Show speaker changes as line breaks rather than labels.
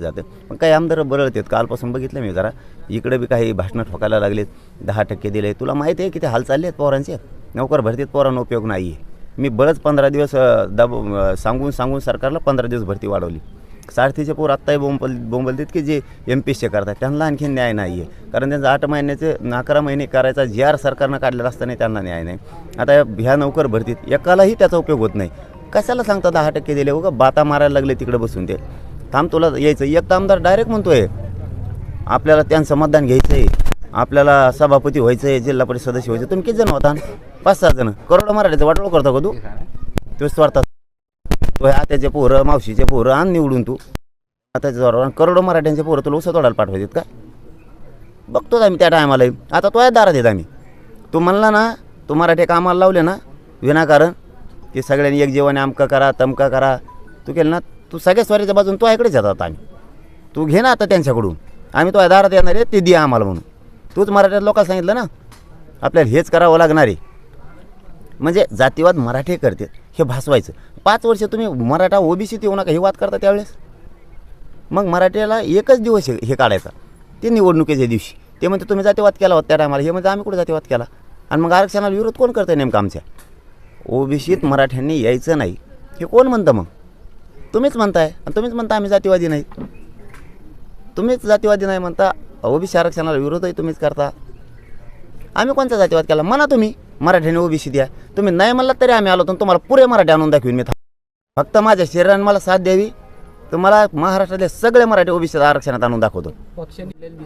जातं. पण काही आमदार बरळतात. कालपासून बघितलं मी जरा. इकडे बी काही भाषणं ठोकायला लागलेत. दहा टक्के दिले तुला माहिती आहे किती हाल चालले आहेत पोरांचे? नोकर भरतीत पोरांना उपयोग नाही आहे मी बरंच पंधरा दिवस दाब सांगून सांगून सरकारला पंधरा दिवस भरती वाढवली. सारथीचे पोर आत्ताही बोंबल बोंबलतात की जे एम पी सी करतात. त्यांना आणखी न्याय नाही आहे कारण त्यांचा आठ महिन्याचे अकरा महिने करायचा जी आर सरकारनं काढलेला असताना त्यांना न्याय नाही. आता ह्या नोकर भरतीत एकालाही त्याचा उपयोग होत नाही. कशाला सांगता दहा टक्के दिले? उगा बाता मारायला लागले तिकडे बसून ते. थांब तुला यायचं. एक तर आमदार डायरेक्ट म्हणतोय आपल्याला त्यांचं मतदान घ्यायचं आहे आपल्याला सभापती व्हायचं आहे जिल्हा परिषद सदस्य व्हायचं तुम्ही किती जण होता? पाच सहा जण. करोड मराठीचं वाटोळ करतो का तू? तो स्वार्थात. तो आत्याचे पोरं मावशीचे पोरं आण निवडून तू. आताच्या जोरावर करोडो मराठ्यांचे पोरं तुला उसं तोडायला पाठवायचे का? बघतोच आम्ही त्या टायमाला. आता तो आहे दारात येत आम्ही. तू म्हणला ना तू मराठी कामाला लावले ना विनाकारण की सगळ्यांनी एक जेवण आमका करा तमका करा. तू केलं ना तू सगळ्या स्वारीच्या बाजून तो इकडेच येतात आम्ही. तू घे ना आता त्यांच्याकडून. आम्ही तो दारात येणार आहे ते दे आम्हाला म्हणून. तूच मराठ्यात लोकांना सांगितलं ना आपल्याला हेच करावं लागणार आहे. म्हणजे जातीवाद मराठी करते हे भासवायचं. पाच वर्ष तुम्ही मराठा ओबीसीत येऊ नका हे वाद करता त्यावेळेस. मग मराठ्याला एकच दिवस हे हे काढायचा. ते निवडणुकीच्या दिवशी. ते म्हणते तुम्ही जातीवाद केला होता त्या टायमाला. हे म्हणजे आम्ही कुठे जातीवाद केला? आणि मग आरक्षणाला विरोध कोण करतं नेमकं आमच्या? ओबीसीत मराठ्यांनी यायचं नाही. हे कोण म्हणतं मग? तुम्हीच म्हणताय आणि तुम्हीच म्हणता आम्ही जातीवादी नाही. तुम्हीच जातीवादी नाही म्हणता ओबीसी आरक्षणाला विरोधही तुम्हीच करता. आम्ही कोणता जातीवाद केला? म्हणा तुम्ही मराठ्याने ओबीसी द्या. तुम्ही नाही म्हणलात तरी आम्ही आलो तर तुम्हाला पुरे मराठी आणून दाखवीन मी फक्त माझ्या शरीराने मला साथ द्यावी. तुम्हाला महाराष्ट्रातले सगळे मराठी ओबीसी आरक्षणात आणून दाखवतो.